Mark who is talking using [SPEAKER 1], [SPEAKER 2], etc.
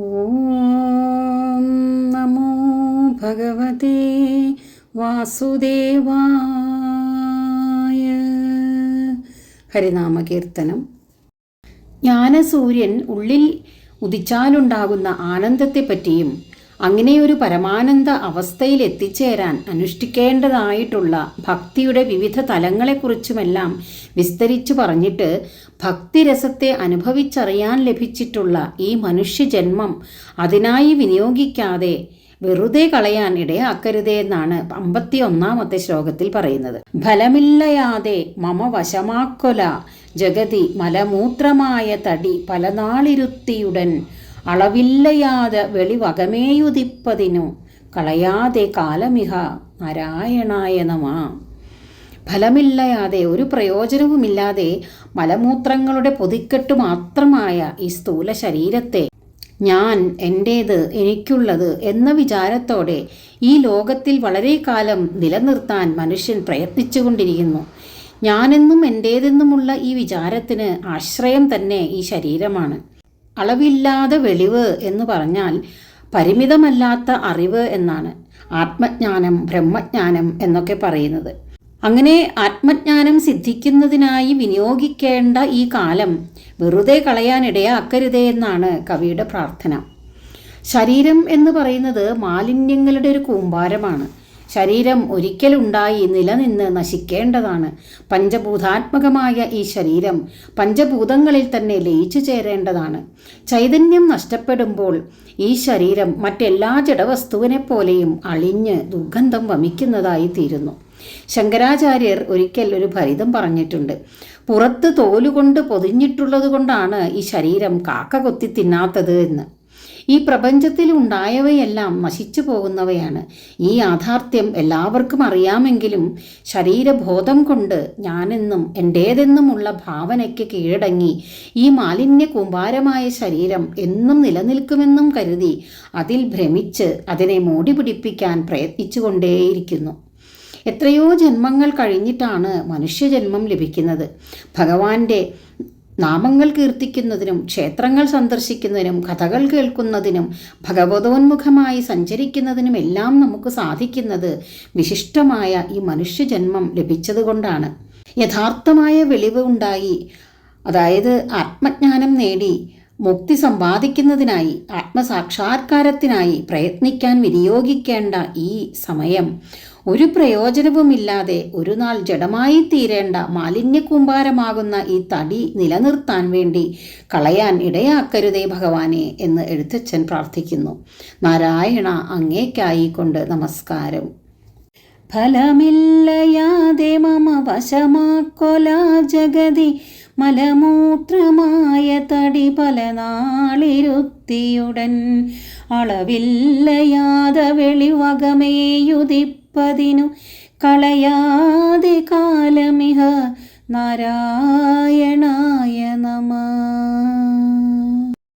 [SPEAKER 1] ഓം നമോ ഭഗവതേ വാസുദേവായ. ഹരിനാമകീർത്തനം. ജ്ഞാനസൂര്യൻ ഉള്ളിൽ ഉദിച്ചാലുണ്ടാകുന്ന ആനന്ദത്തെപ്പറ്റിയും അങ്ങനെയൊരു പരമാനന്ദ അവസ്ഥയിൽ എത്തിച്ചേരാൻ അനുഷ്ഠിക്കേണ്ടതായിട്ടുള്ള ഭക്തിയുടെ വിവിധ തലങ്ങളെക്കുറിച്ചുമെല്ലാം വിസ്തരിച്ചു പറഞ്ഞിട്ട് ഭക്തിരസത്തെ അനുഭവിച്ചറിയാൻ ലഭിച്ചിട്ടുള്ള ഈ മനുഷ്യജന്മം അതിനായി വിനിയോഗിക്കാതെ വെറുതെ കളയാൻ ഇടയാക്കരുതേ എന്നാണ് അമ്പത്തി ഒന്നാമത്തെ ശ്ലോകത്തിൽ പറയുന്നത്. ഫലമില്ലയാതെ മമ വശമാക്കൊല ജഗതി മലമൂത്രമായ തടി പലനാളിരുത്തിയുടൻ അളവില്ലയാതെ വെളിവകമേയുതിപ്പതിനു കളയാതെ കാലമിഹ നാരായണായ നമ ഫലമില്ലയാതെ ഒരു പ്രയോജനവുമില്ലാതെ മലമൂത്രങ്ങളുടെ പൊതിക്കെട്ട് മാത്രമായ ഈ സ്ഥൂല ശരീരത്തെ ഞാൻ എന്റേത് എനിക്കുള്ളത് എന്ന വിചാരത്തോടെ ഈ ലോകത്തിൽ വളരെ കാലം നിലനിർത്താൻ മനുഷ്യൻ പ്രയത്നിച്ചുകൊണ്ടിരിക്കുന്നു. ഞാനെന്നും എന്റേതെന്നുമുള്ള ഈ വിചാരത്തിന് ആശ്രയം തന്നെ ഈ ശരീരമാണ്. അളവില്ലാതെ വെളിവ് എന്ന് പറഞ്ഞാൽ പരിമിതമല്ലാത്ത അറിവ് എന്നാണ്. ആത്മജ്ഞാനം ബ്രഹ്മജ്ഞാനം എന്നൊക്കെ പറയുന്നത്. അങ്ങനെ ആത്മജ്ഞാനം സിദ്ധിക്കുന്നതിനായി വിനിയോഗിക്കേണ്ട ഈ കാലം വെറുതെ കളയാനിടയാക്കരുതേ എന്നാണ് കവിയുടെ പ്രാർത്ഥന. ശരീരം എന്ന് പറയുന്നത് മാലിന്യങ്ങളുടെ ഒരു കൂമ്പാരമാണ്. ശരീരം ഒരിക്കലുണ്ടായി നിലനിന്ന് നശിക്കേണ്ടതാണ്. പഞ്ചഭൂതാത്മകമായ ഈ ശരീരം പഞ്ചഭൂതങ്ങളിൽ തന്നെ ലയിച്ചു ചേരേണ്ടതാണ്. ചൈതന്യം നഷ്ടപ്പെടുമ്പോൾ ഈ ശരീരം മറ്റെല്ലാ ജഡവസ്തുവിനെ പോലെയും അളിഞ്ഞ് ദുർഗന്ധം വമിക്കുന്നതായി തീരുന്നു. ശങ്കരാചാര്യർ ഒരിക്കൽ ഒരു ഭരിതം പറഞ്ഞിട്ടുണ്ട്. പുറത്ത് തോലുകൊണ്ട് പൊതിഞ്ഞിട്ടുള്ളത് കൊണ്ടാണ് ഈ ശരീരം കാക്ക കൊത്തി തിന്നാത്തത് എന്ന്. ഈ പ്രപഞ്ചത്തിൽ ഉണ്ടായവയെല്ലാം നശിച്ചു പോകുന്നവയാണ്. ഈ യാഥാർത്ഥ്യം എല്ലാവർക്കും അറിയാമെങ്കിലും ശരീരബോധം കൊണ്ട് ഞാനെന്നും എന്റേതെന്നുമുള്ള ഭാവനയ്ക്ക് കീഴടങ്ങി ഈ മാലിന്യ കൂമ്പാരമായ ശരീരം എന്നും നിലനിൽക്കുമെന്നും കരുതി അതിൽ ഭ്രമിച്ച് അതിനെ മോടി പിടിപ്പിക്കാൻ പ്രയത്നിച്ചുകൊണ്ടേയിരിക്കുന്നു. എത്രയോ ജന്മങ്ങൾ കഴിഞ്ഞിട്ടാണ് മനുഷ്യജന്മം ലഭിക്കുന്നത്. ഭഗവാന്റെ നാമങ്ങൾ കീർത്തിക്കുന്നതിനും ക്ഷേത്രങ്ങൾ സന്ദർശിക്കുന്നതിനും കഥകൾ കേൾക്കുന്നതിനും ഭഗവതോന്മുഖമായി സഞ്ചരിക്കുന്നതിനും എല്ലാം നമുക്ക് സാധിക്കുന്നത് വിശിഷ്ടമായ ഈ മനുഷ്യജന്മം ലഭിച്ചതുകൊണ്ടാണ്. യഥാർത്ഥമായ വെളിവ് ഉണ്ടായി. അതായത് ആത്മജ്ഞാനം നേടി. മുക്തി സമ്പാദിക്കുന്നതിനായി ആത്മസാക്ഷാത്കാരത്തിനായി പ്രയത്നിക്കാൻ വിനിയോഗിക്കേണ്ട ഈ സമയം ഒരു പ്രയോജനവുമില്ലാതെ ഒരു നാൾ ജഡമായി തീരേണ്ട മാലിന്യക്കൂമ്പാരമാകുന്ന ഈ തടി നിലനിർത്താൻ വേണ്ടി കളയാൻ ഇടയാക്കരുതേ ഭഗവാനെ എന്ന് എഴുത്തച്ഛൻ പ്രാർത്ഥിക്കുന്നു. നാരായണ അങ്ങേക്കായി കൊണ്ട് നമസ്കാരം. ഫലമില്ലയാതെ മമ വശമാക്കൊല ജഗതി. മലമൂത്രമായ തടി പല നാളിരുത്തിയുടൻ അളവില്ലയാത വെളിവകമേയുതിപ്പതിനു കളയാതെ കാലമിഹ നാരായണായ